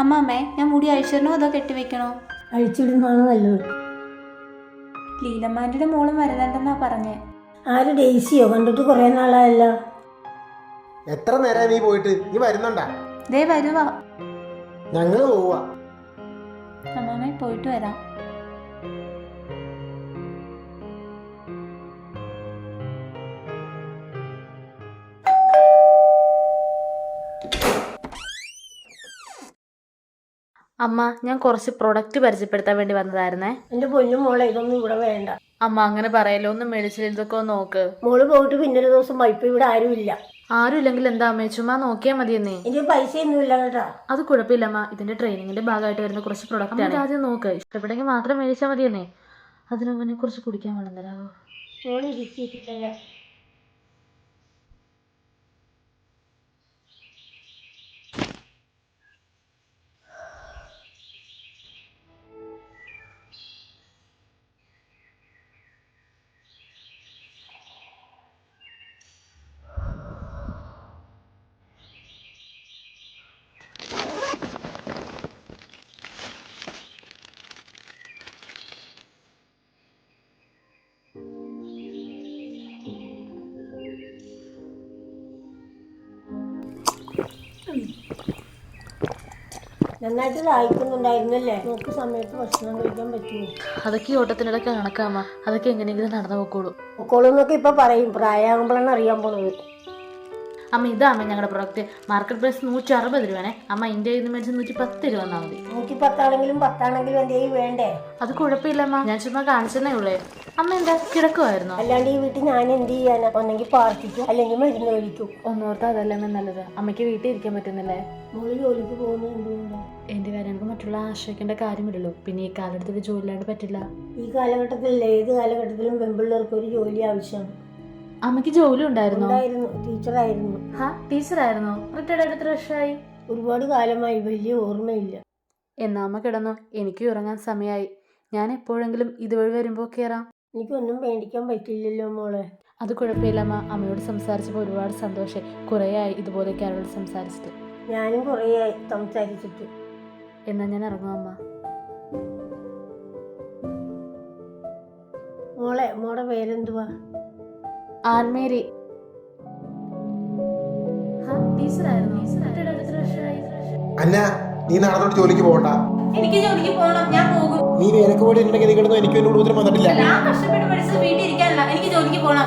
അമ്മാമ്മേ ഞാൻ മുടി അഴിച്ചിടണോ അതോ കെട്ടിവെക്കണോ? അഴിച്ചിടുന്നതാണ് നല്ലത്. ലീലമ്മാന്റെ മോളും വരുന്നുണ്ടെന്നാ പറഞ്ഞേ. ആര് ഡേസിയോ കണ്ടിട്ട് കുറേ നാളായല്ലോ. എത്ര നേരം നീ പോയിട്ട്? നീ വരുന്നുണ്ടാ? ദേ വരുവാ. ഞങ്ങൾ പോവാ. അമ്മാമ്മേ പോയിട്ട് വരാം. അമ്മ ഞാൻ കുറച്ച് പ്രൊഡക്റ്റ് പരിചയപ്പെടുത്താൻ വേണ്ടി വന്നതായിരുന്നേ. എന്റെ പൊന്നു മോളെ ഇതൊന്നും ഇവിടെ വേണ്ട. അമ്മ അങ്ങനെ പറയല്ലോ ഒന്ന് മേടിച്ചില്ല ഇതൊക്കെ ഒന്ന് നോക്ക്. മോൾ പോയിട്ട് പിന്നെ ഒരു ദിവസം വൈപ്പ് ഇവിടെ ആരുമില്ല. ആരും ഇല്ലെങ്കിൽ എന്താ അമ്മേ ചുമ്മാ നോക്കിയാൽ മതിയെന്നേ എനിക്ക് പൈസയൊന്നുമില്ല കേട്ടാ. അത് കുഴപ്പമില്ല അമ്മ ഇതിന്റെ ട്രെയിനിങ്ങിന്റെ ഭാഗമായിട്ട് വരുന്ന കുറച്ച് പ്രൊഡക്റ്റ് ആണ്. ആദ്യം നോക്ക്. ഇഷ്ടപ്പെട്ടെങ്കിൽ മാത്രം മേടിച്ചാൽ മതിയെന്നേ. അതിന് മുന്നേ കുറച്ച് കുടിക്കാൻ വേണം തരാമോ മോൾ ഇരിക്കില്ല നന്നായിട്ട് ദാഹിക്കുന്നുണ്ടായിരുന്നല്ലേ നോക്ക് സമയത്ത് ഭക്ഷണം കഴിക്കാൻ പറ്റുമോ? അതൊക്കെ ഈ ഓട്ടത്തിനിടയ്ക്ക് കണക്കാമ അതൊക്കെ എങ്ങനെയെങ്കിലും നടന്നു പോക്കോളൂ. എന്നൊക്കെ ഇപ്പൊ പറയും. പ്രായമാകുമ്പോഴാണ് അറിയാൻ പോണത്. അമ്മ ഇതാ അമ്മ ഞങ്ങളുടെ പ്രൊഡക്റ്റ് മാർക്കറ്റ് പ്രൈസ് നൂറ്റി അറുപത് രൂപയാണേ. അമ്മ ഇന്ത്യയിൽ നിന്ന് മേടിച്ച് നൂറ്റി പത്ത് രൂപ തന്നാൽ മതി. നൂറ്റി പത്താണെങ്കിലും പത്താണെങ്കിലും എന്തെങ്കിലും വേണ്ടേ? അത് കുഴപ്പമില്ല അമ്മ ഞാൻ ചുമ്മാ കാണിച്ചെന്നേ ഉള്ളേ. അമ്മ എന്താ കിടക്കുമായിരുന്നോ അല്ലാണ്ട് ഈ വീട്ടിൽ ഞാൻ എന്ത് ചെയ്യാനാ? ഒന്നെങ്കിൽ പാർട്ടിക്കും അല്ലെങ്കിൽ മരുന്ന് കഴിക്കും. ഒന്നോർത്ത് അതല്ലേ അമ്മ നല്ലത്? അമ്മയ്ക്ക് വീട്ടിൽ ഇരിക്കാൻ പറ്റുന്നില്ലേ? മോൾ ജോലിക്ക് പോകുന്നത് എന്തുകൊണ്ടാണ് എന്റെ കാര്യങ്ങൾക്ക് മറ്റുള്ള ആശ്രയിക്കേണ്ട കാര്യമില്ലല്ലോ. പിന്നെ ഈ കാലഘട്ടത്തിൽ ജോലി ഇല്ലാണ്ട് പറ്റില്ല. ഈ കാലഘട്ടത്തിൽ ഏത് കാലഘട്ടത്തിലും പെൺപിള്ളേർക്ക് ഒരു ജോലി ആവശ്യമാണ്. അമ്മയ്ക്ക് ജോലി ഉണ്ടായിരുന്നോ? ഉണ്ടായിരുന്നു. ടീച്ചറായിരുന്നു. ഹാ ടീച്ചറായിരുന്നോ? റിട്ടയർഡ് ആയിട്ട് എത്ര വർഷമായി? ഒരുപാട് കാലമായി വലിയ ഓർമ്മയില്ല. എന്നാ അമ്മ കിടന്നു? എനിക്ക് ഉറങ്ങാൻ സമയമായി ഞാൻ എപ്പോഴെങ്കിലും ഇതുവഴി വരുമ്പോൾ കയറാം എനിക്കൊന്നും പേടിക്കാൻ പറ്റില്ലല്ലോ മോളെ. അത് കുഴപ്പമില്ല അമ്മ. അമ്മയോട് സംസാരിച്ചപ്പോൾ ഒരുപാട് സന്തോഷം. കുറേയായി ഇതുപോലെയൊക്കെ അവരോട് സംസാരിച്ചിട്ട്. ഞാനും കുറേയായി സംസാരിച്ചിട്ട്. എന്നാ ഞാൻ ഇറങ്ങും അമ്മ. മോളെ മോടെ പേരെന്തുവാ? ആൻമേരി. അന്ന നീ നടന്നോട്ട് ജോലിക്ക് പോകണ്ട. എനിക്ക് ജോലിക്ക് പോകണം. ഞാൻ പോകും. നീ വേനക്ക് പോയി ഉണ്ടെങ്കിൽ ഗതി കിടന്നു എനിക്ക് എന്നോട് ഉത്തരം വന്നിട്ടില്ല. ഞാൻ കഷ്ടപ്പെട്ട് പഠിച്ചത് വീട്ടിൽ ഇരിക്കാനല്ല. എനിക്ക് ജോലിക്ക് പോകണം